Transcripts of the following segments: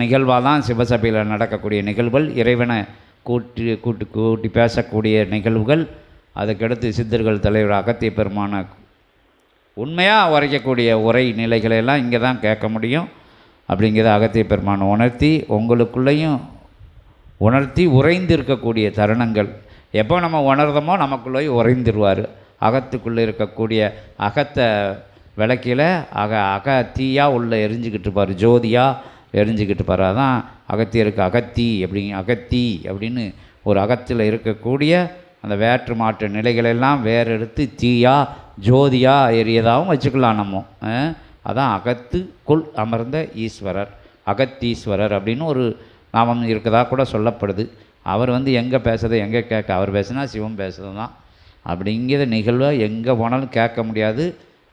நிகழ்வாக தான் சிவசபையில் நடக்கக்கூடிய நிகழ்வுகள் இறைவனை கூட்டி கூட்டி கூட்டி பேசக்கூடிய நிகழ்வுகள் அதுக்கடுத்து சித்தர்கள் தலைவர் அகத்திய பெருமான உண்மையாக உரைக்கக்கூடிய உரை நிலைகளை எல்லாம் இங்கே தான் கேட்க முடியும். அப்படிங்கிறத அகத்திய பெருமான் உணர்த்தி உங்களுக்குள்ளேயும் உணர்த்தி உறைந்து இருக்கக்கூடிய தருணங்கள். எப்போ நம்ம உணர்ந்தோமோ நமக்குள்ளேயும் உறைந்துருவார். அகத்துக்குள்ளே இருக்கக்கூடிய அகத்தை விளக்கில் அக அக தீயாக எரிஞ்சுக்கிட்டு இருப்பார். ஜோதியாக எரிஞ்சுக்கிட்டு இருப்பார் அகத்தியருக்கு அகத்தி அப்படி அகத்தி அப்படின்னு ஒரு அகத்தில் இருக்கக்கூடிய அந்த வேற்று மாற்று நிலைகளெல்லாம் வேறெடுத்து தீயா ஜோதியாக எரியதாகவும் வச்சுக்கலாம் நம்ம. அஹ், அதான் அகத்துக்குள் அமர்ந்த ஈஸ்வரர் அகத்தீஸ்வரர் அப்படின்னு ஒரு நாமம் இருக்கதாக கூட சொல்லப்படுது. அவர் வந்து எங்கே பேசுறது எங்கே கேட்க அவர் பேசுனா சிவம் பேசுறது தான். அப்படிங்கிற நிகழ்வை எங்கே போனாலும் கேட்க முடியாது.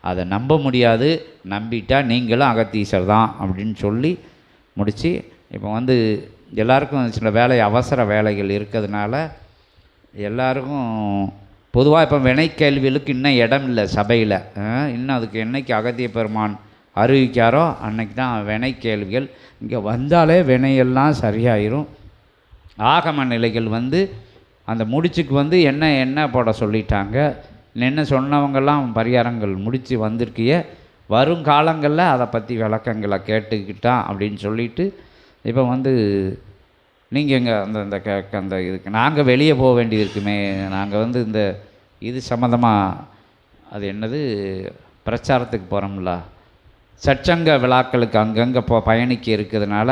அதை நம்ப முடியாது. நம்பிட்டா நீங்களும் அகத்தீஸ்வர் தான் அப்படின்னு சொல்லி முடித்து இப்போ வந்து எல்லாருக்கும் சில வேலை அவசர வேலைகள் இருக்கிறதுனால எல்லாருக்கும் பொதுவாக இப்போ வினை கேள்விகளுக்கு இன்னும் இடம் இல்லை சபையில். இன்னும் அதுக்கு என்னைக்கு அகத்திய பெருமான் அறிவிக்காரோ அன்னைக்கு தான் வினை கேள்விகள் இங்கே வந்தாலே வினையெல்லாம் சரியாயிரும். ஆகம நிலைகள் வந்து அந்த முடிச்சுக்கு வந்து என்ன என்ன போட சொல்லிட்டாங்க? என்ன சொன்னவங்கெல்லாம் பரிகாரங்கள் முடித்து வந்திருக்கிய வருங்காலங்களில் அதை பற்றி விளக்கங்களை கேட்டுக்கிட்டான் அப்படின்னு சொல்லிட்டு இப்போ வந்து நீங்கள் எங்கே அந்த இந்த க க- அந்த இதுக்கு நாங்கள் வெளியே போக வேண்டியது இருக்குமே நாங்கள் வந்து இந்த இது சம்மந்தமாக அது என்னது பிரச்சாரத்துக்கு போகிறோம்ல சச்சங்க விழாக்களுக்கு அங்கங்கே போ பயணிக்க இருக்கிறதுனால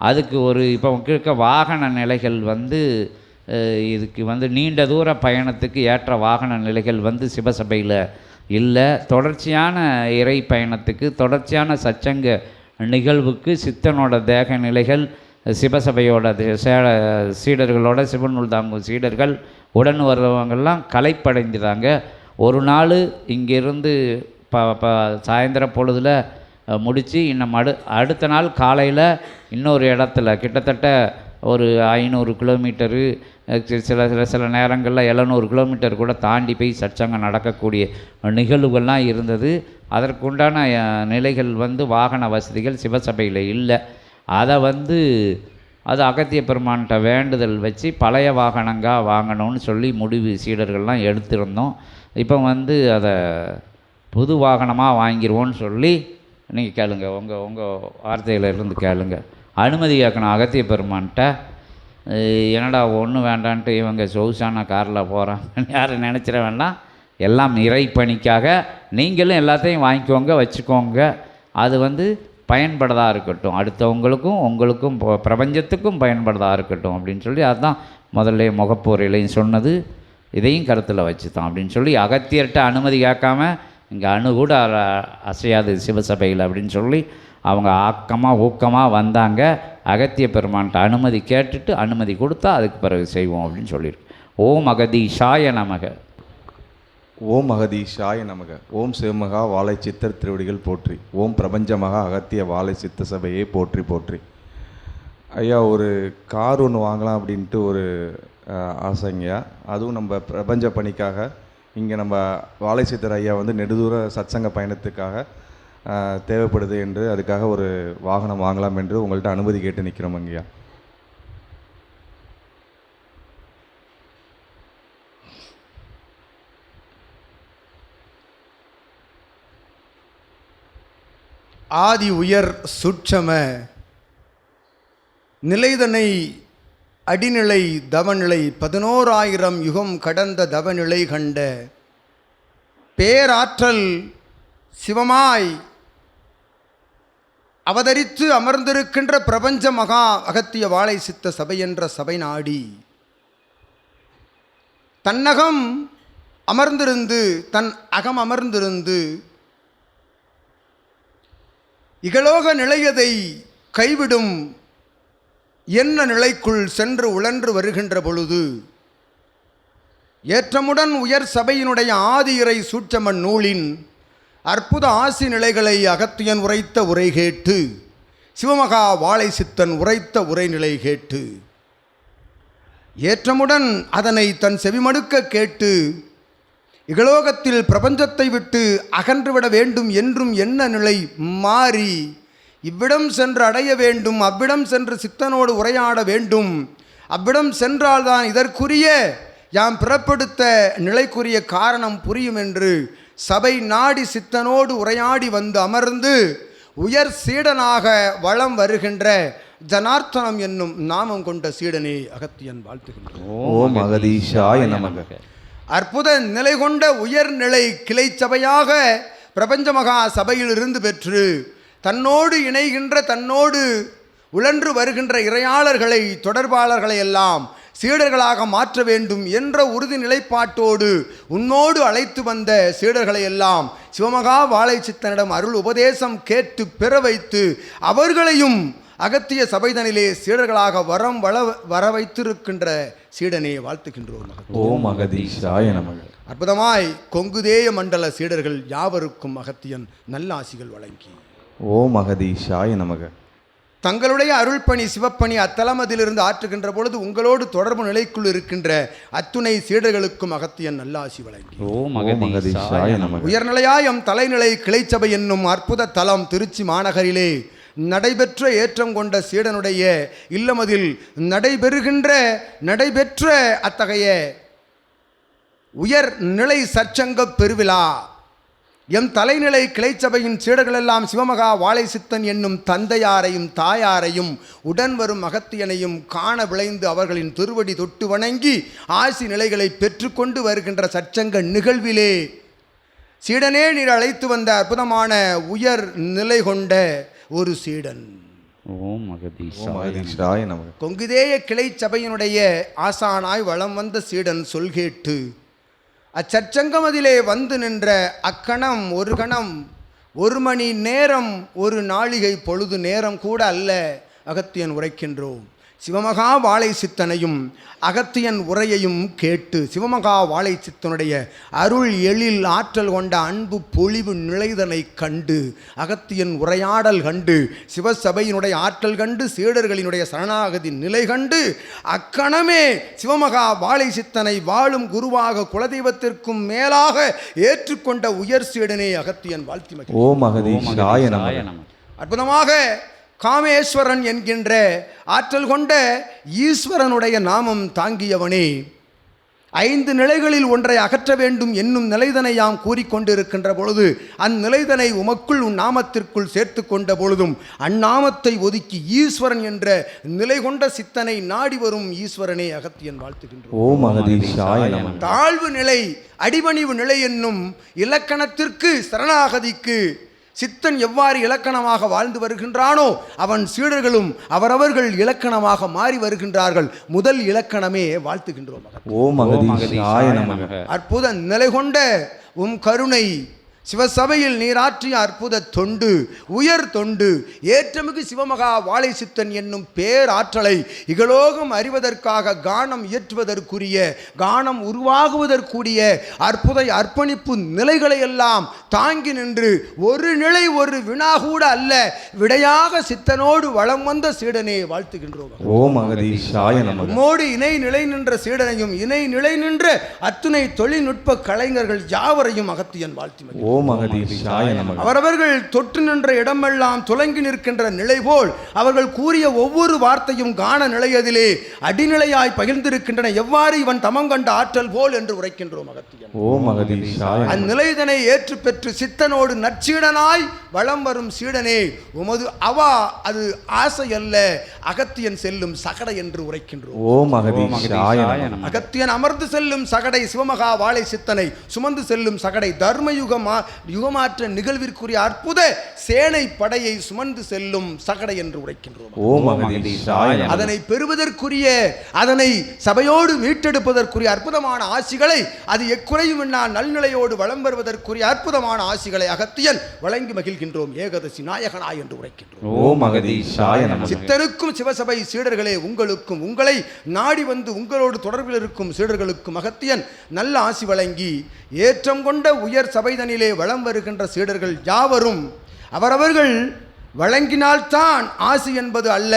அதுக்கு ஒரு இப்போ இருக்க வாகன நிலைகள் வந்து இதுக்கு வந்து நீண்ட தூர பயணத்துக்கு ஏற்ற வாகன நிலைகள் வந்து சிவசபையில் இல்லை தொடர்ச்சியான இறை பயணத்துக்கு தொடர்ச்சியான சச்சங்க நிகழ்வுக்கு சித்தனோட தேக நிலைகள் சிவசபையோட சே- சீடர்களோட சிவநூல் தாங்கும் சீடர்கள் உடன் வர்றவங்கெல்லாம் கலைப்படைஞ்சுதாங்க ஒரு நாள் இங்கேருந்து ப ப சாயந்தர பொழுதில் முடித்து இன்னும் அடு அடுத்த நாள் காலையில் இன்னொரு இடத்துல கிட்டத்தட்ட ஒரு ஐநூறு கிலோமீட்டரு சில சில சில நேரங்களில் எழுநூறு கிலோமீட்டர் கூட தாண்டி போய் சச்சங்கம் நடக்கக்கூடிய நிகழ்வுகள்லாம் இருந்தது. அதற்குண்டான நிலைகள் வந்து வாகன வசதிகள் சிவசபையில் இல்லை. அதை வந்து அது அகத்திய பெருமான்கிட்ட வேண்டுதல் வச்சு பழைய வாகனங்கா வாங்கணும்னு சொல்லி முடிவு சீடர்கள்லாம் எடுத்திருந்தோம். இப்போ வந்து அதை புது வாகனமாக வாங்கிடுவோன்னு சொல்லி நீங்கள் கேளுங்க. உங்கள் உங்கள் வார்த்தையில் இருந்து கேளுங்கள் அனுமதி கேட்கணும் அகத்திய பெருமான்கிட்ட. என்னடா ஒன்றும் வேண்டான்ட்டு இவங்க சொகுசான காரில் போகிறான் யாரும் நினச்சிட வேண்டாம். எல்லாம் இறை பணிக்காக நீங்களும் எல்லாத்தையும் வாங்கிக்கோங்க வச்சுக்கோங்க. அது வந்து பயன்படதாக இருக்கட்டும். அடுத்தவங்களுக்கும் உங்களுக்கும் பிரபஞ்சத்துக்கும் பயன்படதாக இருக்கட்டும் அப்படின்னு சொல்லி அதுதான் முதல்ல முகப்போரையிலையும் சொன்னது. இதையும் கருத்தில் வச்சு தான் அப்படின்னு சொல்லி அகத்தியர்கிட்ட அனுமதி கேட்காம இங்கே அணு கூட அசையாது சிவசபையில் அப்படின்னு சொல்லி அவங்க ஆக்கமாக ஊக்கமாக வந்தாங்க. அகத்திய பெருமான்கிட்ட அனுமதி கேட்டுட்டு அனுமதி கொடுத்தா அதுக்கு பிறகு செய்வோம் அப்படின்னு சொல்லியிருக்கு. ஓம் அகதீஷாய நமக. ஓம் அகதீஷாய நமக. ஓம் சிவமகா வாழை சித்தர் திருவடிகள் போற்றி. ஓம் பிரபஞ்சமகா அகத்திய வாழை சித்த சபையை போற்றி போற்றி. ஐயா ஒரு கார் ஒன்று வாங்கலாம் அப்படின்ட்டு ஒரு ஆசைங்கய்யா. அதுவும் நம்ம பிரபஞ்ச பணிக்காக இங்கே நம்ம வாழை சித்தர் ஐயா வந்து நெடுதூர சத்சங்க பயணத்துக்காக தேவைப்படுது என்று அதுக்காக ஒரு வாகனம் வாங்கலாம் என்று உங்கள்கிட்ட அனுமதி கேட்டு நிற்கிறோம் ஐயா ஆதி உயர் சுட்சம நிலைதனை அடிநிலை தவநிலை பதினோராயிரம் யுகம் கடந்த தவநிலை கண்ட பேராற்றல் சிவமாய் அவதரித்து அமர்ந்திருக்கின்ற பிரபஞ்ச மகா அகத்திய வாழை சித்த சபை என்ற சபை நாடி. தன்னகம் அமர்ந்திருந்து தன் அகம் அமர்ந்திருந்து இகலோக நிலையதை கைவிடும் என்ன நிலைக்குள் சென்று உழன்று வருகின்ற பொழுது ஏற்றமுடன் உயர் சபையினுடைய ஆதியிறை சூட்சமன் நூலின் அற்புத ஆசி நிலைகளை அகத்தியன் உரைத்த உரை கேட்டு சிவமகா வாழை சித்தன் உரைத்த உரைநிலை கேட்டு ஏற்றமுடன் அதனை தன் செவிமடுக்க கேட்டு இகலோகத்தில் பிரபஞ்சத்தை விட்டு அகன்றுவிட வேண்டும் என்றும் என்ன நிலை மாறி இவ்விடம் சென்று அடைய வேண்டும் அவ்விடம் சென்று சித்தனோடு உரையாட வேண்டும் அவ்விடம் சென்றால்தான் இதற்குரிய யாம் பிறப்படுத்த நிலைக்குரிய காரணம் புரியும் என்று சபை நாடி சித்தனோடு உரையாடி வந்து அமர்ந்து உயர் சீடனாக வளம் வருகின்ற ஜனார்த்தனம் என்னும் நாமம் கொண்ட சீடனே அகத்தியன் வாழ்த்துகின்றோம். அற்புத நிலை கொண்ட உயர்நிலை கிளை சபையாக பிரபஞ்ச மகா சபையிலிருந்து பெற்று தன்னோடு இணைகின்ற தன்னோடு உழன்று வருகின்ற இறையாளர்களை தொடர்பாளர்களை எல்லாம் சீடர்களாக மாற்ற வேண்டும் என்ற உறுதி நிலைப்பாட்டோடு உன்னோடு அழைத்து வந்த சீடர்களை எல்லாம் சிவமகா வாழை சித்தனிடம் அருள் உபதேசம் கேட்டு பெற வைத்து அவர்களையும் அகத்திய சபைதனிலே சீடர்களாக வரம் வள வர வைத்திருக்கின்ற சீடனே வாழ்த்துகின்றோம். ஓம் அகதீஷாய நமக. அற்புதமாய் கொங்குதேய மண்டல சீடர்கள் யாவருக்கும் அகத்தியன் நல்லாசிகள் வழங்கி. ஓம் அகதீஷாய நமக. தங்களுடைய அருள்பணி சிவப்பணி அத்தலமதிலிருந்து ஆற்றுகின்ற பொழுது உங்களோடு தொடர்பு நிலைக்குள் இருக்கின்ற அத்துணை சீடர்களுக்கும் அகத்தியன் நல்லாசி வழங்கி. உயர்நிலையாயம் தலைநிலை கிளைச்சபை என்னும் அற்புத தலம் திருச்சி மாநகரிலே நடைபெற்ற ஏற்றம் கொண்ட சீடனுடைய இல்லமதில் நடைபெறுகின்ற நடைபெற்ற அத்தகைய உயர் நிலை சற்சங்க பெருவிழா. எம் தலைநிலை கிளைச்சபையின் சீடர்களெல்லாம் சிவமகா வாழை சித்தன் என்னும் தந்தையாரையும் தாயாரையும் உடன் வரும் அகத்தியனையும் காண விளைந்து அவர்களின் திருவடி தொட்டு வணங்கி ஆசி நிலைகளை பெற்றுக்கொண்டு வருகின்ற சற்சங்க நிகழ்விலே சீடனே நீர் அழைத்து வந்த அற்புதமான உயர் நிலை கொண்ட ஒரு சீடன். ஓம் கொங்குதேய கிளை சபையினுடைய ஆசானாய் வலம் வந்த சீடன் சொல் கேட்டு அச்சச்சங்கமதிலே வந்து நின்ற அக்கணம் ஒரு கணம் ஒரு மணி நேரம் ஒரு நாழிகை பொழுது நேரம் கூட அல்ல அகத்தியன் உரைக்கின்றோம். சிவமகா வாழை சித்தனையும் அகத்தியன் உரையையும் கேட்டு சிவமகா வாழை சித்தனுடைய அருள் எழில் ஆற்றல் கொண்ட அன்பு பொழிவு நிலைதனை கண்டு அகத்தியன் உரையாடல் கண்டு சிவசபையினுடைய ஆற்றல் கண்டு சீடர்களினுடைய சரணாகதி நிலை கண்டு அக்கணமே சிவமகா வாழை சித்தனை வாழும் குருவாக குலதெய்வத்திற்கும் மேலாக ஏற்றுக்கொண்ட உயர் சீடனே அகத்தியன் வாழ்த்தி. ஓம் நமக அற்புதமாக காமேஸ்வரன் என்கின்ற ஆற்றல் கொண்ட ஈஸ்வரனுடைய நாமம் தாங்கியவனே. ஐந்து நிலைகளில் ஒன்றை அகற்ற வேண்டும் என்னும் நிலைதனை யாம் கூறிக்கொண்டிருக்கின்ற பொழுது அந்நிலைதனை உமக்குள் உன் நாமத்திற்குள் சேர்த்து கொண்ட பொழுதும் அந்நாமத்தை ஒதுக்கி ஈஸ்வரன் என்ற நிலை கொண்ட சித்தனை நாடி வரும் ஈஸ்வரனே அகத்தியன் வாழ்த்துகின்றோம். தாழ்வு நிலை அடிபணிவு நிலை என்னும் இலக்கணத்திற்கு சரணாகதிக்கு சித்தன் எவ்வாறு இலக்கணமாக வாழ்ந்து வருகின்றானோ அவன் சீடர்களும் அவரவர்கள் இலக்கணமாக மாறி வருகின்றார்கள். முதல் இலக்கணமே வாழ்த்துகின்றோம் அற்புத நிலை கொண்ட உம் கருணை சிவசபையில் நீராற்றிய அற்புத தொண்டு உயர் தொண்டு ஏற்றமிகு சிவமகா வாழை சித்தன் என்னும் பேராற்றலை இகலோகம் அறிவதற்காக கானம் இயற்றுவதற்குரிய கானம் உருவாகுவதற்குரிய அற்புத அர்ப்பணிப்பு நிலைகளை எல்லாம் தாங்கி நின்று ஒரு நிலை ஒரு வினா கூட அல்ல விடையாக சித்தனோடு வளம் வந்த சீடனே வாழ்த்துகின்றோம் ஓம் உம்மோடு இணை நிலை நின்ற சீடனையும் இணை நிலை நின்ற அத்துணை தொழில்நுட்ப கலைஞர்கள் யாவரையும் அகத்தியன் வாழ்த்தி. ஓம் அகதீஷாய நமக. அவரவர்கள் தொட்டு நின்ற இடமெல்லாம் துலங்கி நிற்கின்ற நிலை போல் அவர்கள் கூறிய ஒவ்வொரு வார்த்தையும் காண நிலையதிலே அடிநிலையாய் பகிர்ந்திருக்கின்றன. எவ்வாறு இவன் தமம் கண்ட ஆற்றல் போல் என்று உரைக்கின்றோம் அகத்தியன். ஓம் அகதீஷாய அந்நிலைதனை ஏற்று பெற்று சித்தனோடு நற்சீடனாய் வலம் வரும் சீடனே உமது அவா அது ஆசை அல்ல. அகத்தியன் செல்லும் சகடை என்று உரைக்கின்றோம். ஓம் அகதீஷாய அகத்தியன் அமர்ந்து செல்லும் சகடை சிவமகா வாழை சித்தனை சுமந்து செல்லும் சகடை தர்ம யுகமா யுகமாற்ற நிகழ்விற்குரிய அற்புத சேனை படையை சுமந்து செல்லும் சகடை என்று உரைக்கின்றோம். அதனை பெறுவதற்குரிய அதனை சபையோடு மீட்டெடுப்பதற்குரிய அற்புதமான ஆசிகளை அது எக்குறையும் நான் நல்நிலையோடு வளம் வருவதற்குரிய அற்புதமான ஆசிகளை அகத்தியன் வழங்கி மகிழ்கின்றோம். ஏகதசி நாயகனாய் என்று உரைக்கின்றோம். சித்தருக்கும் சிவசபை சீடர்களே உங்களுக்கும் உங்களை நாடி வந்து உங்களோடு தொடர்பில் இருக்கும் சீடர்களுக்கும் அகத்தியன் நல்ல ஆசி வழங்கி ஏற்றம் கொண்ட உயர் சபைதனிலே வலம் வருகின்ற சீடர்கள் யாவரும் அவரவர்கள் வழங்கினால்தான் ஆசி என்பது அல்ல.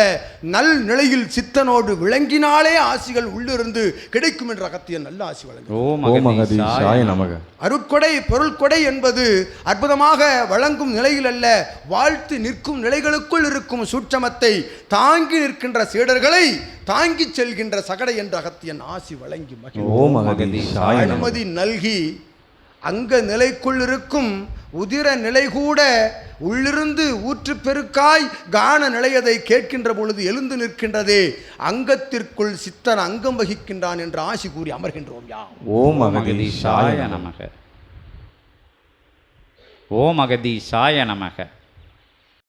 நல் நிலையில் சித்தனோடு விளங்கினாலே ஆசிகள் உள்ளிருந்து கிடைக்கும் என்ற அகத்தியன் நல்ல ஆசி வழங்கும் அருட்கொடை பொருள் கொடை என்பது அற்புதமாக வழங்கும் நிலையில் அல்ல. வாழ்த்து நிற்கும் நிலைகளுக்குள் இருக்கும் சூட்சமத்தை தாங்கி நிற்கின்ற சீடர்களை தாங்கிச் செல்கின்ற சகடை என்ற அகத்தியன் ஆசி வழங்கி மகிழ் ஓம் அகதீஷாய நமக. அனுமதி நல்கி அங்க நிலைக்குள் இருக்கும் உதிர நிலை கூட உள்ளிருந்து ஊற்று பெருக்காய் கான நிலையதை கேட்கின்ற பொழுது எழுந்து நிற்கின்றதே. அங்கத்திற்குள் சித்தன் அங்கம் வகிக்கின்றான் என்று ஆசி கூறி அமர்கின்றோம் யா ஓம் அகதீஷாய சாய நமக. நமக ஓம் அகதீஷாய நமக.